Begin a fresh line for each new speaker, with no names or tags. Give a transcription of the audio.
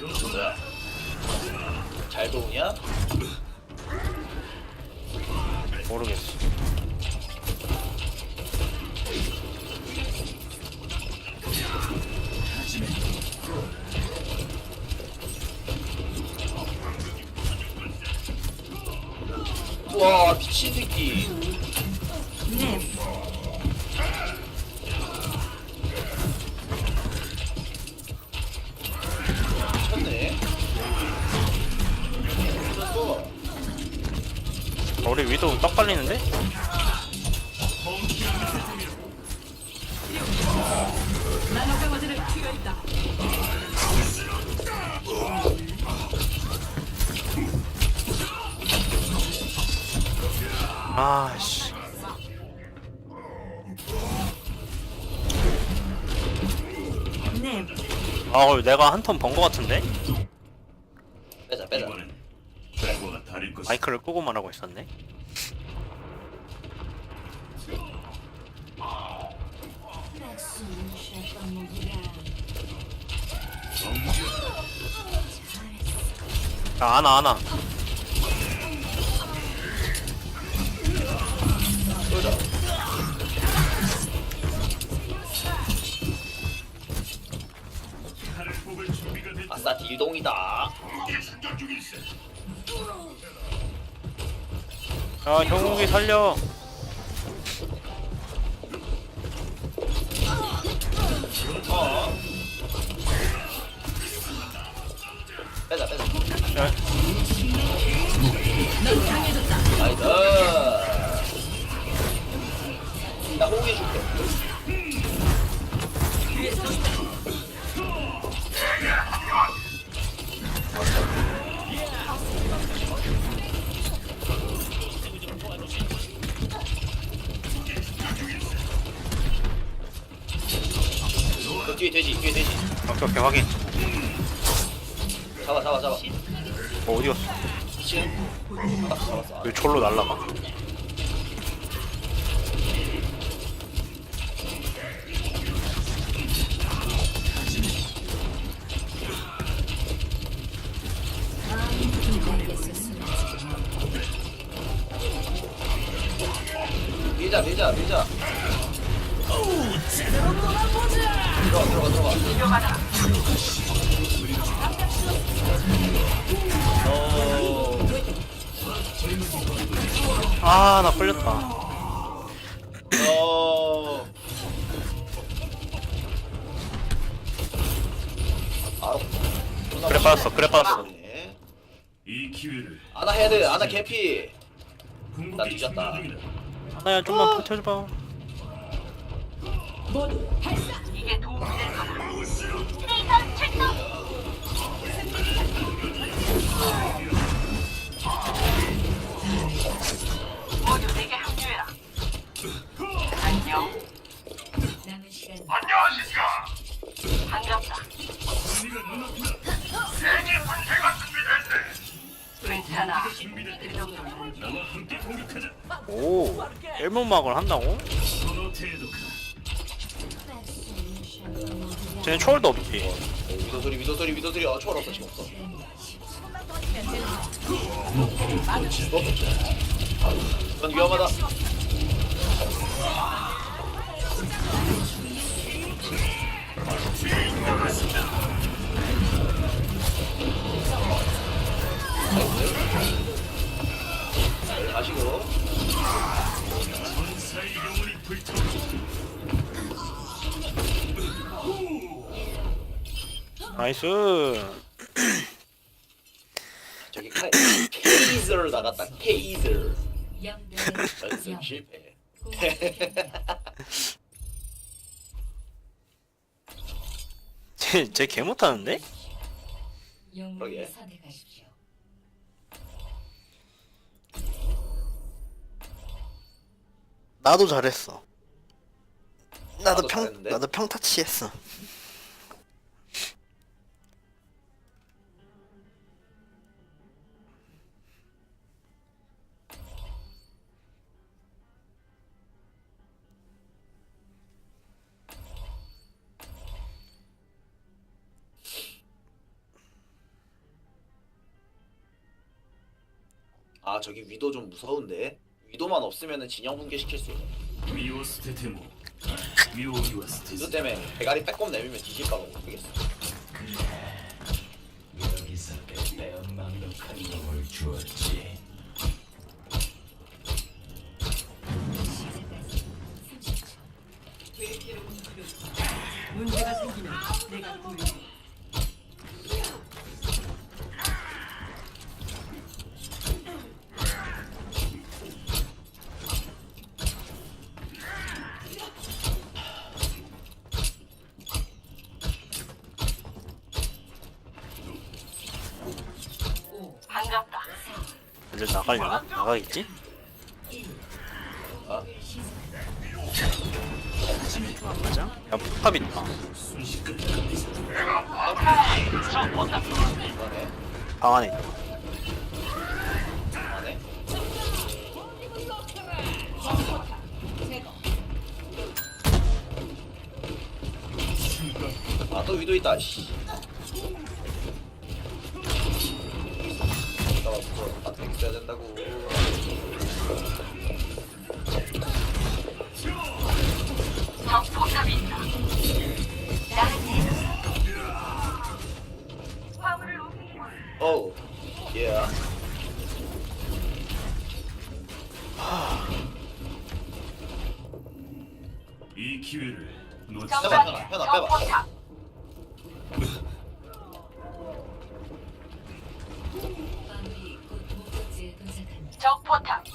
뭐야? 잘 도우냐?
모르겠어.
와 미친 새끼.
위도 떡 발리는데? 아씨.
네.
아, 어, 내가 한 턴 번 거 같은데?
빼자 빼자.
마이크를 끄고 말하고 있었네. 야, 아나, 아나.
아싸 딜동이다.
야, 형욱이 살려.
빼자 빼자.
야,
나이스. 나 호응해 줄게. 너 뒤에 돼지, 뒤에 돼지.
오케이, 오케이, 확인.
잡아, 잡아, 잡아.
어, 어디 갔어?
지금 잡았어, 잡았어.
왜 졸로 날라가?
밀자, 밀자, 밀자. 들어가, 들어가, 들어가. 어,
아, 나 걸렸다.
어.
그래 빠졌어, 그래 빠졌어.
네.
이 기회를
아나 헤드, 아나 개피. 나
궁극기
뒤졌다.
충전 중이다.
하나야, 좀만 버텨줘봐.
남은 시간
우리가 눈앞이다. 세계 분쇄가 준비됐네. 준비됐다. 나와 함께 공격하자.
오, 일문막을 한다고?
소노테도카.
쟤는 초월도 없지.
위도 소리, 위도 소리, 위도 소리. 어, 초월 없어, 지금 없어. 위험하다.
나이스.
저기 칼 케이즈를 나갔다 케이즈 연습
영.
실패
쟤, 쟤개 못하는데?
그러게.
나도 잘했어. 나도
나도
평,
잘했는데?
나도 평타치 했어.
아 저기 위도 좀 무서운데. 위도만 없으면은 진영 붕괴시킬 수 있어 위도
스테스
때문에 대가리 빼꼼 내밀면 뒤질까 봐 못하겠어.
문제가 생기면 내가 구해.
애들 나가려나? 나가겠지?
아
안 맞아? 야 포탑 있다 방 안에 있다
아또 위도 있다 씨 있어야 된다고 어우
예이 기회를 놓치
빼봐 현아 현아 빼봐
마무리 도